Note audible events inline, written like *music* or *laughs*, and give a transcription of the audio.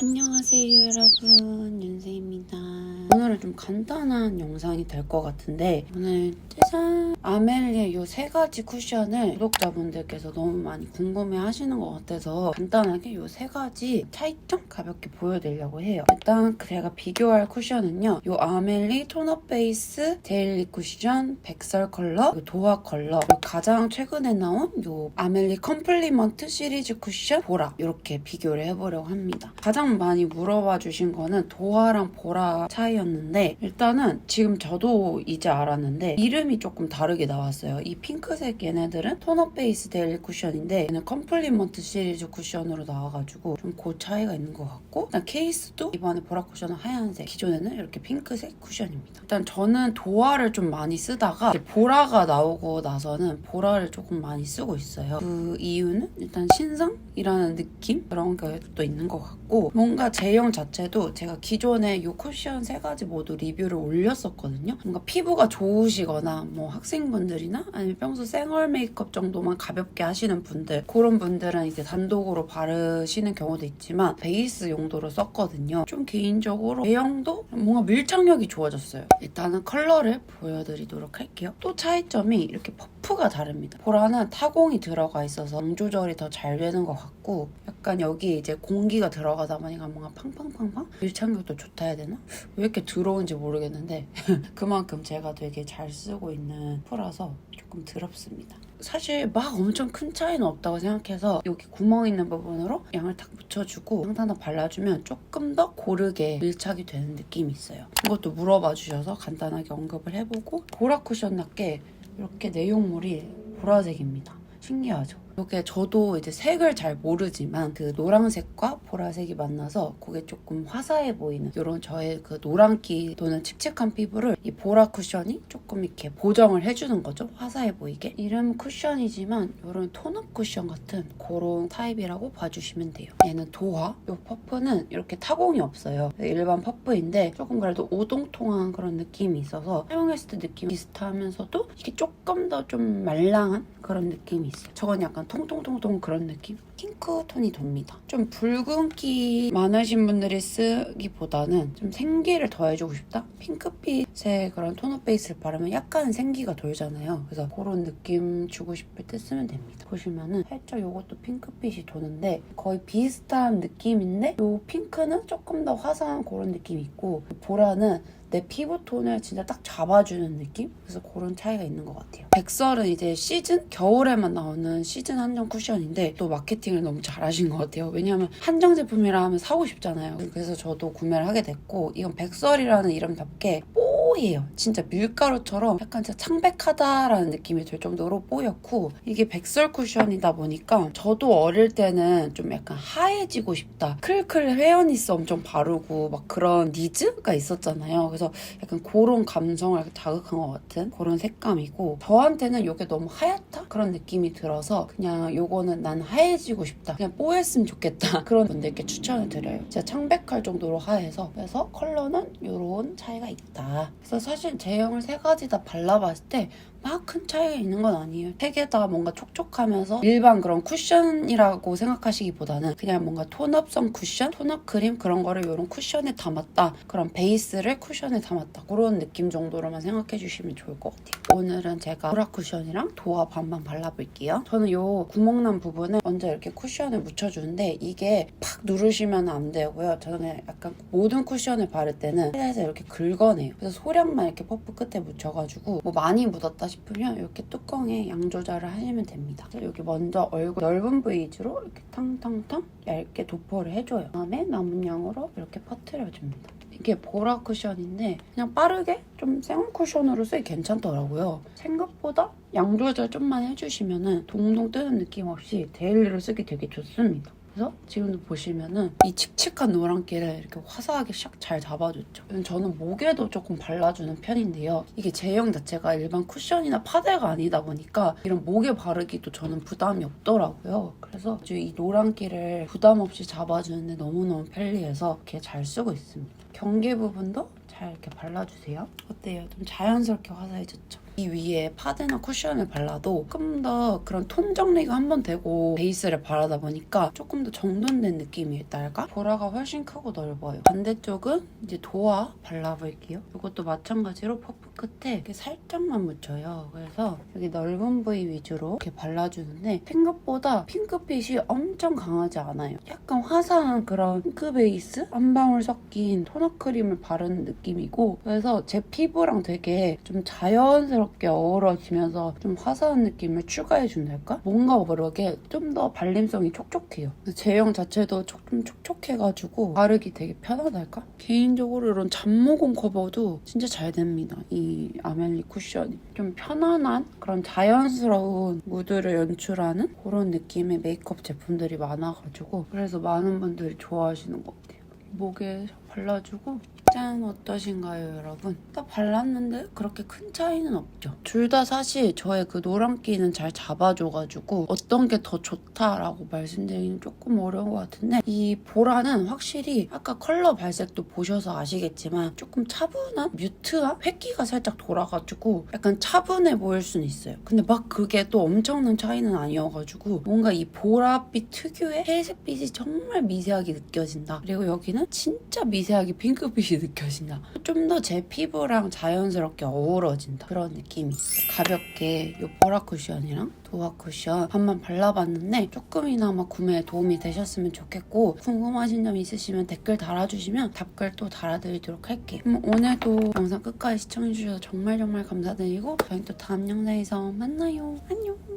안녕하세요 여러분. 윤세입니다. 오늘은 좀 간단한 영상이 될 것 같은데 오늘 짜잔 아멜리의 이 세 가지 쿠션을 구독자분들께서 너무 많이 궁금해 하시는 것 같아서 간단하게 이 세 가지 차이점 가볍게 보여드리려고 해요. 일단 제가 비교할 쿠션은요 이 아멜리 톤업 베이스 데일리 쿠션 백설 컬러 도화 컬러. 가장 최근에 나온 이 아멜리 컴플리먼트 시리즈 쿠션 보라. 이렇게 비교를 해보려고 합니다. 가장 많이 물어봐 주신 거는 도화랑 보라 차이였는데 일단은 지금 저도 이제 알았는데 이름이 조금 다르게 나왔어요. 이 핑크색 얘네들은 톤업 베이스 데일리 쿠션인데 얘는 컴플리먼트 시리즈 쿠션으로 나와가지고 좀 그 차이가 있는 것 같고 일단 케이스도 이번에 보라 쿠션은 하얀색 기존에는 이렇게 핑크색 쿠션입니다. 일단 저는 도화를 좀 많이 쓰다가 보라가 나오고 나서는 보라를 조금 많이 쓰고 있어요. 그 이유는 일단 신상이라는 느낌 그런 게 또 있는 것 같고 뭔가 제형 자체도 제가 기존에 이 쿠션 세 가지 모두 리뷰를 올렸었거든요. 뭔가 피부가 좋으시거나 뭐 학생분들이나 아니면 평소 생얼 메이크업 정도만 가볍게 하시는 분들 그런 분들은 이제 단독으로 바르시는 경우도 있지만 베이스 용도로 썼거든요. 좀 개인적으로 제형도 뭔가 밀착력이 좋아졌어요. 일단은 컬러를 보여드리도록 할게요. 또 차이점이 이렇게 퍼프 가 다릅니다. 보라는 타공이 들어가 있어서 양 조절이 더 잘 되는 것 같고 약간 여기 이제 공기가 들어가다 보니까 뭔가 팡팡팡팡 밀착력도 좋다 해야 되나? 왜 이렇게 더러운지 모르겠는데 *laughs* 그만큼 제가 되게 잘 쓰고 있는 프라서 조금 더럽습니다. 사실 막 엄청 큰 차이는 없다고 생각해서 여기 구멍 있는 부분으로 양을 탁 묻혀주고 항산화 발라주면 조금 더 고르게 밀착이 되는 느낌이 있어요. 이것도 물어봐 주셔서 간단하게 언급을 해보고 보라 쿠션답게 이렇게 내용물이 보라색입니다. 신기하죠? 이게 저도 이제 색을 잘 모르지만 그 노란색과 보라색이 만나서 그게 조금 화사해 보이는 이런 저의 그 노란기 또는 칙칙한 피부를 이 보라 쿠션이 조금 이렇게 보정을 해주는 거죠. 화사해 보이게. 이름 쿠션이지만 이런 톤업 쿠션 같은 그런 타입이라고 봐주시면 돼요. 얘는 도화. 이 퍼프는 이렇게 타공이 없어요. 일반 퍼프인데 조금 그래도 오동통한 그런 느낌이 있어서 사용했을 때 느낌 비슷하면서도 이게 조금 더 좀 말랑한 그런 느낌이 있어요. 저건 약간 통통통통 그런 느낌? 핑크 톤이 돕니다. 좀 붉은기 많으신 분들이 쓰기보다는 좀 생기를 더해주고 싶다? 핑크빛의 그런 톤업 베이스를 바르면 약간 생기가 돌잖아요. 그래서 그런 느낌 주고 싶을 때 쓰면 됩니다. 보시면은 살짝 이것도 핑크빛이 도는데 거의 비슷한 느낌인데 이 핑크는 조금 더 화사한 그런 느낌이 있고 보라는 내 피부톤을 진짜 딱 잡아주는 느낌? 그래서 그런 차이가 있는 것 같아요. 백설은 이제 시즌? 겨울에만 나오는 시즌 한정 쿠션인데 또 마케팅 을 너무 잘하신 것 같아요. 왜냐하면 한정 제품이라 하면 사고 싶잖아요. 그래서 저도 구매를 하게 됐고 이건 백설이라는 이름답게 뽀 예요. 진짜 밀가루처럼 약간 진짜 창백하다라는 느낌이 들 정도로 뽀얗고 이게 백설 쿠션이다 보니까 저도 어릴 때는 좀 약간 하얘지고 싶다. 클클 헤어니스 엄청 바르고 막 그런 니즈가 있었잖아요. 그래서 약간 그런 감성을 자극한 것 같은 그런 색감이고 저한테는 이게 너무 하얗다? 그런 느낌이 들어서 그냥 요거는 난 하얘지고 싶다. 그냥 뽀했으면 좋겠다. *laughs* 그런 분들께 추천을 드려요. 진짜 창백할 정도로 하얘서 그래서 컬러는 이런 차이가 있다. 그래서 사실 제형을 세 가지 다 발라봤을 때 막 큰 차이가 있는 건 아니에요. 세 개 다 뭔가 촉촉하면서 일반 그런 쿠션이라고 생각하시기보다는 그냥 뭔가 톤업성 쿠션, 톤업 크림 그런 거를 이런 쿠션에 담았다. 그런 베이스를 쿠션에 담았다. 그런 느낌 정도로만 생각해 주시면 좋을 것 같아요. 오늘은 제가 보라 쿠션이랑 도화 반반 발라볼게요. 저는 이 구멍난 부분을 먼저 이렇게 쿠션을 묻혀주는데 이게 팍 누르시면 안 되고요. 저는 약간 모든 쿠션을 바를 때는 살살 이렇게 긁어내요. 그래서 소 량만 이렇게 퍼프 끝에 묻혀가지고 뭐 많이 묻었다 싶으면 이렇게 뚜껑에 양 조절을 하시면 됩니다. 여기 먼저 얼굴 넓은 브이즈로 이렇게 탕탕탕 얇게 도포를 해줘요. 그다음에 남은 양으로 이렇게 퍼트려줍니다. 이게 보라 쿠션인데 그냥 빠르게 좀 생얼 쿠션으로 쓰기 괜찮더라고요. 생각보다 양 조절 좀만 해주시면은 동동 뜨는 느낌 없이 데일리로 쓰기 되게 좋습니다. 그래서 지금도 보시면은 이 칙칙한 노란기를 이렇게 화사하게 샥 잘 잡아줬죠. 저는 목에도 조금 발라주는 편인데요. 이게 제형 자체가 일반 쿠션이나 파데가 아니다 보니까 이런 목에 바르기도 저는 부담이 없더라고요. 그래서 이 노란기를 부담 없이 잡아주는데 너무너무 편리해서 이렇게 잘 쓰고 있습니다. 경계 부분도 잘 이렇게 발라주세요. 어때요? 좀 자연스럽게 화사해졌죠? 이 위에 파데나 쿠션을 발라도 조금 더 그런 톤 정리가 한 번 되고 베이스를 바르다 보니까 조금 더 정돈된 느낌이랄까? 보라가 훨씬 크고 넓어요. 반대쪽은 이제 도화 발라볼게요. 이것도 마찬가지로 퍼프 끝에 이렇게 살짝만 묻혀요. 그래서 여기 넓은 부위 위주로 이렇게 발라주는데 생각보다 핑크빛이 엄청 강하지 않아요. 약간 화사한 그런 핑크 베이스 한 방울 섞인 토너 크림을 바르는 느낌이고 그래서 제 피부랑 되게 좀 자연스럽게 어우러지면서 좀 화사한 느낌을 추가해준달까? 뭔가 모르게 좀 더 발림성이 촉촉해요. 제형 자체도 좀 촉촉해가지고 바르기 되게 편하달까? 개인적으로 이런 잡모공 커버도 진짜 잘 됩니다. 이 아멜리 쿠션이. 좀 편안한 그런 자연스러운 무드를 연출하는 그런 느낌의 메이크업 제품들이 많아가지고 그래서 많은 분들이 좋아하시는 것 같아요. 목에 발라주고 짠 어떠신가요 여러분? 딱 발랐는데 그렇게 큰 차이는 없죠. 둘 다 사실 저의 그 노란기는 잘 잡아줘가지고 어떤 게 더 좋다라고 말씀드리기는 조금 어려운 것 같은데 이 보라는 확실히 아까 컬러 발색도 보셔서 아시겠지만 조금 차분한 뮤트한 획기가 살짝 돌아가지고 약간 차분해 보일 수는 있어요. 근데 막 그게 또 엄청난 차이는 아니어가지고 뭔가 이 보랏빛 특유의 회색빛이 정말 미세하게 느껴진다. 그리고 여기는 진짜 미세하게 핑크빛이 느껴진다. 좀 더 제 피부랑 자연스럽게 어우러진다. 그런 느낌이 있어요. 가볍게 이 보라 쿠션이랑 도화 쿠션 한번 발라봤는데 조금이나마 구매에 도움이 되셨으면 좋겠고 궁금하신 점 있으시면 댓글 달아주시면 답글 또 달아드리도록 할게요. 그럼 오늘도 영상 끝까지 시청해주셔서 정말 정말 감사드리고 저희 또 다음 영상에서 만나요. 안녕.